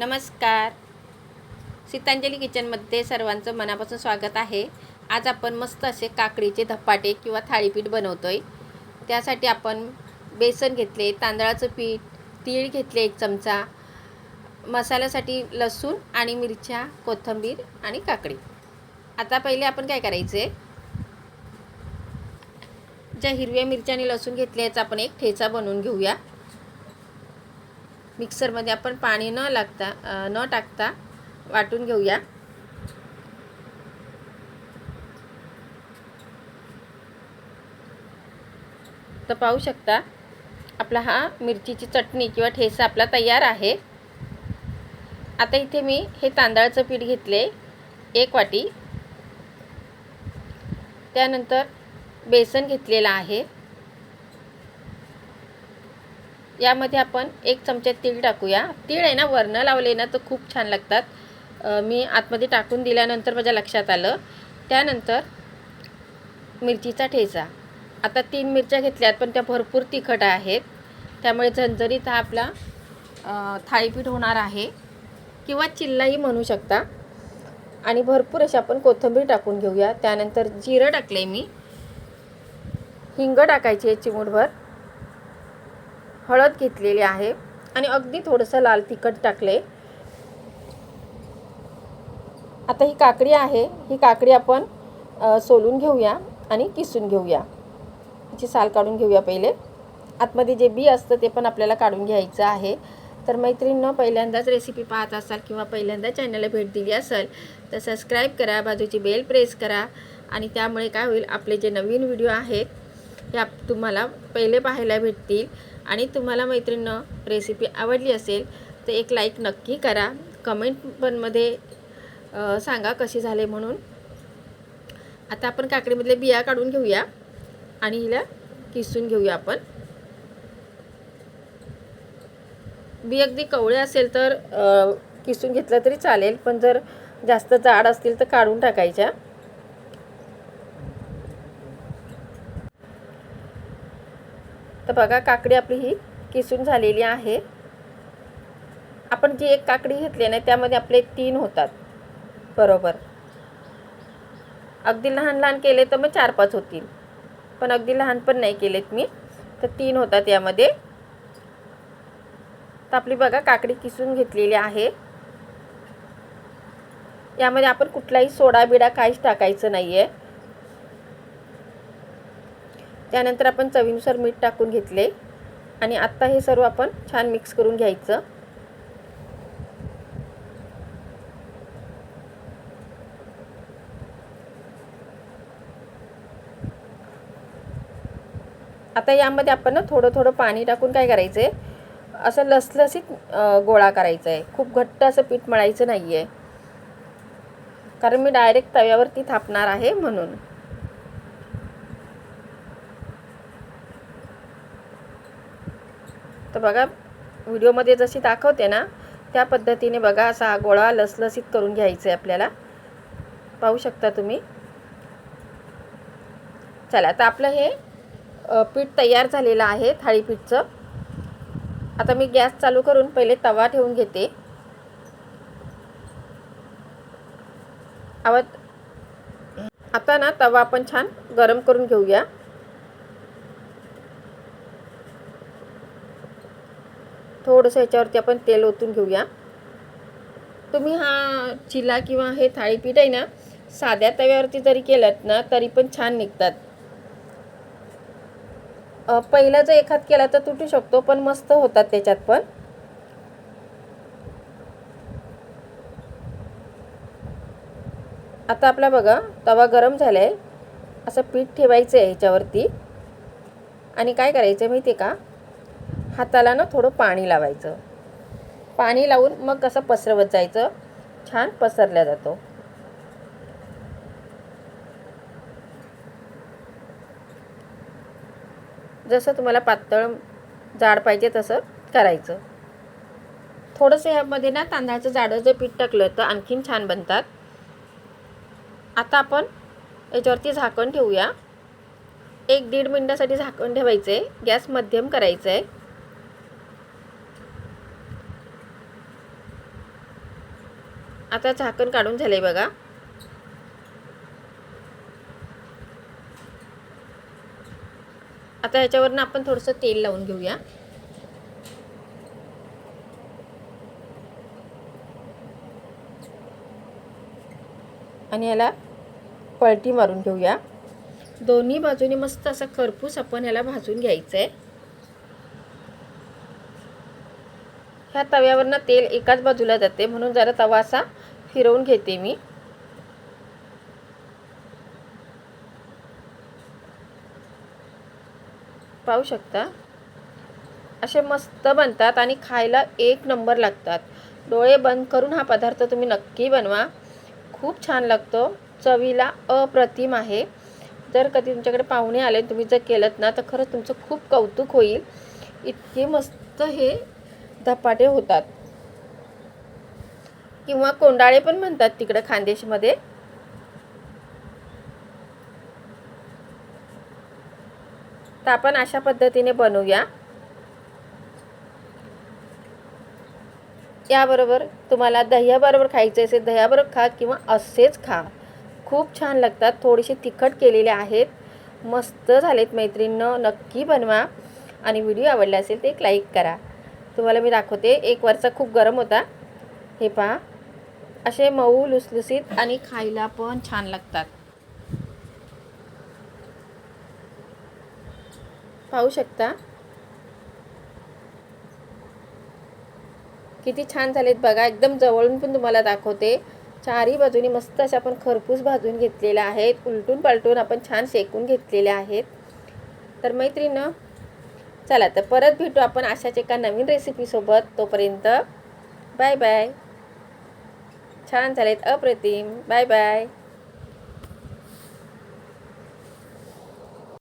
नमस्कार. सीतांजली किचनमध्ये सर्वांचं मनापासून स्वागत आहे. आज आपण मस्त असे काकडीचे धपाटे किंवा थाळीपीठ बनवतो आहे त्यासाठी आपण बेसन घेतले तांदळाचं पीठ तीळ घेतले एक चमचा मसाल्यासाठी लसूण आणि मिरच्या कोथिंबीर आणि काकडी. आता पहिले आपण काय करायचे? ज्या हिरव्या मिरच्या आणि लसूण घेतले याचा आपण एक ठेचा बनवून घेऊया. मिक्सरमध्ये आपण पाणी न लागता न टाकता वाटून घेऊया. तर पाहू शकता आपला हा मिरचीची चटणी किंवा ठेसा आपला तयार आहे. आता इथे मी हे तांदळाचं पीठ घेतले एक वाटी. त्यानंतर बेसन घेतलेलं आहे. यामध्ये आपण एक चमचा तीळ टाकूया. तीळ आहे ना वरणं लावले ना तर खूप छान लागतात. मी आतमध्ये टाकून दिल्यानंतर माझ्या लक्षात आलं. त्यानंतर मिरचीचा ठेचा. आता तीन मिरच्या घेतल्यात पण त्या भरपूर तिखट आहेत. त्यामुळे झणझणीत हा आपला थाळीपीठ होणार आहे. किंवा चिल्लाही म्हणू शकता. आणि भरपूर अशी आपण कोथिंबीर टाकून घेऊया. त्यानंतर जिरं टाकले मी. हिंग टाकायची आहे चिमूटभर. हळद घेतलेली आहे. आणि अगदी थोडंसं लाल तिखट टाकले. आता ही काकडी आहे. ही काकडी आपण सोलून घेऊया आणि किसून घेऊया. तिची साल काढून घेऊया पहिले. आतमध्ये जे बी असतं ते पण आपल्याला काढून घ्यायचं आहे. तर मैत्रिणीनं पहिल्यांदाच रेसिपी पाहत असाल किंवा पहिल्यांदा चॅनलला भेट दिली असेल तर सबस्क्राईब करा बाजूची बेल प्रेस करा. आणि त्यामुळे काय होईल आपले जे नवीन व्हिडिओ आहेत ह्या तुम्हाला पहिले पाहायला भेटतील. आणि तुम्हाला मैत्रिणीनं रेसिपी आवडली असेल तर एक लाईक नक्की करा. कमेंट पण मध्ये सांगा कशी झाले म्हणून. आता आपण काकडीमधले बिया काढून घेऊया. आणि हिला किसून घेऊया आपण. बी अगदी कवळे असेल तर किसून घेतलं तरी चालेल. पण जर जास्त जाड असतील तर काढून टाकायच्या. तर बघा काकडी आपली ही किसून झालेली आहे. आपण जी एक काकडी घेतली ना त्यामध्ये आपले तीन होतात. बरोबर. अगदी लहान लहान केले तर मग चार पाच होतील. पण अगदी लहान पण नाही केलेत मी. तर तीन होतात यामध्ये. तर आपली बघा काकडी किसून घेतलेली आहे. यामध्ये आपण कुठलाही सोडा बिडा काहीच टाकायचं नाही आहे त्यानंतर आपण चवीनुसार मीठ टाकून घेतले. आणि आत्ता हे सर्व आपण छान मिक्स करून घ्यायचं. आता यामध्ये आपण ना थोडं थोडं पाणी टाकून काय करायचं आहे असं लसलसीत गोळा करायचा आहे खूप घट्ट असं पीठ मळायचं नाही आहे कारण मी डायरेक्ट तव्यावरती थापणार आहे म्हणून. तर बघा व्हिडिओमध्ये जशी दाखवते ना त्या पद्धतीने बघा असा गोळा लसलसीत करून घ्यायचा आहे आपल्याला. पाहू शकता तुम्ही? चला आता आपलं हे पीठ तयार झालेलं आहे थाळीपीठचं आता मी गॅस चालू करून पहिले तवा ठेवून घेते. आवाज आता ना तवा आपण छान गरम करून घेऊया. थोडंसं याच्यावरती आपण तेल ओतून घेऊया. तुम्ही हा चिला किंवा हे थाळीपीठ आहे ना साध्या तव्यावरती जरी केलं ना तरी पण छान निघतात. पहिला जर एखाद केला तर तुटू शकतो पण मस्त होतात त्याच्यात पण. आता आपला बघा तवा गरम झाला आहे असं पीठ ठेवायचं आहे ह्याच्यावरती. आणि काय करायचं आहे माहिती आहे का? हाताला ना थोडं पाणी लावायचं. पाणी लावून मग कसं पसरवत जायचं? छान पसरल्या जातो. जसं तुम्हाला पातळ जाड पाहिजे तसं करायचं. थोडंसं ह्यामध्ये ना तांदळाचं जाडं जे पीठ टाकलं तर आणखीन छान बनतात. आता आपण याच्यावरती झाकण ठेवूया. एक दीड मिनटासाठी झाकण ठेवायचं आहे गॅस मध्यम करायचं आहे आता झाकण काढून झालं आहे बघा. आता ह्याच्यावरनं आपण थोडंसं तेल लावून घेऊया. आणि याला पलटी मारून घेऊया. दोन्ही बाजूने मस्त असा खरपूस आपण याला भाजून घ्यायचं आहे ह्या तव्यावरनं तेल एकाच बाजूला जाते म्हणून जरा तवा असा फिरवून घेते मी. पाहू शकता? असे मस्त बनतात आणि खायला एक नंबर लागतात. डोळे बंद करून हा पदार्थ तुम्ही नक्की बनवा. खूप छान लागतो. चवीला अप्रतिम आहे. जर कधी तुमच्याकडे पाहुणे आले तुम्ही जर केलं ना तर खरंच तुमचं खूप कौतुक होईल. इतके मस्त हे धपाटे होतात. किंवा कोंडाळे पण म्हणतात तिकडे खानदेशमध्ये. तर आपण अशा पद्धतीने बनवूया. याबरोबर तुम्हाला दह्याबरोबर खायचे असेल दह्याबरोबर खा किंवा असेच खा. खूप छान लागतात. थोडेसे तिखट केलेले आहेत. मस्त झालेत मैत्रिणीनं. नक्की बनवा. आणि व्हिडिओ आवडला असेल तर एक लाईक करा. तुम्हाला मी दाखवते. एक वरचा खूप गरम होता. हे पहा. असे मऊ लुसलुसीत आणि खायला पण छान लागतात. पाहू शकता? किती छान झालेत बघा. एकदम जवळून पण तुम्हाला दाखवते. चारही बाजूनी मस्त असे आपण खरपूस भाजून घेतलेल्या आहेत. उलटून पलटून आपण छान शेकून घेतलेल्या आहेत. तर मैत्रीण चला तर परत भेटू आपण अशाच एका नवीन रेसिपीसोबत तोपर्यंत बाय बाय छान झालेत अप्रतिम. Bye bye